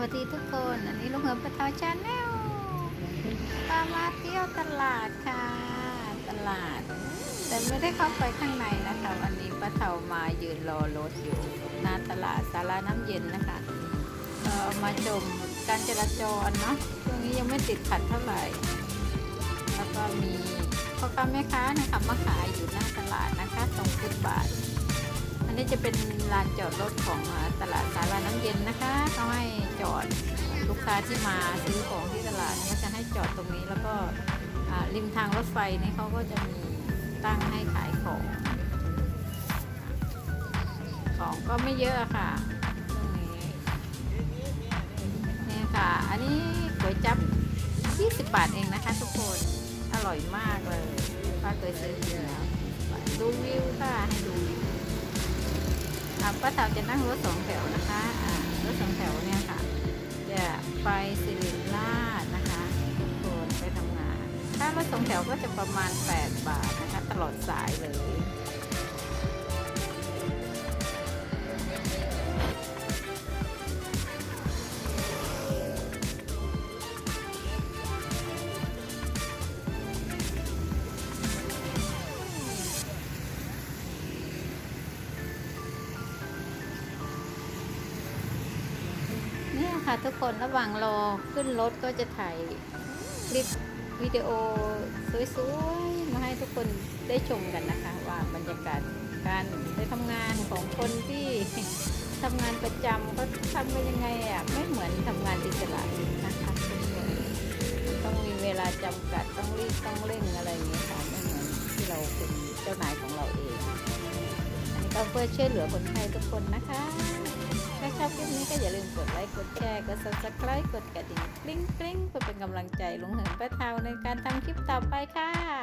วัสดีทุกคน อันนี้ลุงเหิมปะเทาชาแนลพามาเที่ยวตลาดค่ะ ตลาด แต่ไม่ได้เข้าไปข้างในนะคะ วันนี้ป้าเทามายืนรอรถอยู่หน้าตลาดสาราน้ำเย็นนะคะเอ่อมาชมการจราจรเนาะช่วงนี้ยังไม่ติดขัดเท่าไหร่ แล้วก็มีพ่อค้าแม่ค้านะคะมาขายอยู่หน้าตลาดนะคะตรงฟุตบาทอั นนี้จะเป็นลานจอดรถของตลาดสาราน้ำเย็นนะคะเขาให้จอดลูกค้าที่มาซื้อของที่ตลาดก็จะให้จอดตรงนี้แล้วก็ริมทางรถไฟนี่เขาก็จะมีตั้งให้ขายของ ของก็ไม่เยอะค่ะช่วงนี้นี่ค่ะ อันนี้ก๋วยจั๊บ 20 บาทเองนะคะทุกคน อร่อยมากเลยป้าเคยซื้อแล้วดูวิวค่ะ ให้ดูวิว อ่าป้าสาวจะนั่งรถสองแถวนะคะรถสองแถวเนี่ยค่ะ จะไปสิริราชนะคะทุกคนไปทำงาน ถ้ารถสองแถวก็จะประมาณ 8 บาท ค่ะทุกคนระหว่างรอขึ้นรถก็จะถ่ายคลิปวิดีโอสวยๆ มาให้ทุกคนได้ชมกันนะคะ ว่าบรรยากาศการไปทำงานของคนที่ทำงานประจำเขาทำกันยังไงอะไม่เหมือนทำงานอิสระนะคะต้องมีเวลาจำกัดต้องรีบต้องเร่งอะไรอย่างเงี้ยค่ะไม่เหมือนที่เราเป็นเจ้านายของเราเอง เราเพื่อช่วยเหลือคนไทยทุกคนนะคะ ถ้าชอบคลิปนี้ก็อย่าลืมกดไลค์กดแชร์กด subscribe กดกระดิ่งกริ๊งกริ๊งเพื่อเป็นกำลังใจลุงเหินป้าเทาในการทำคลิปต่อไปค่ะ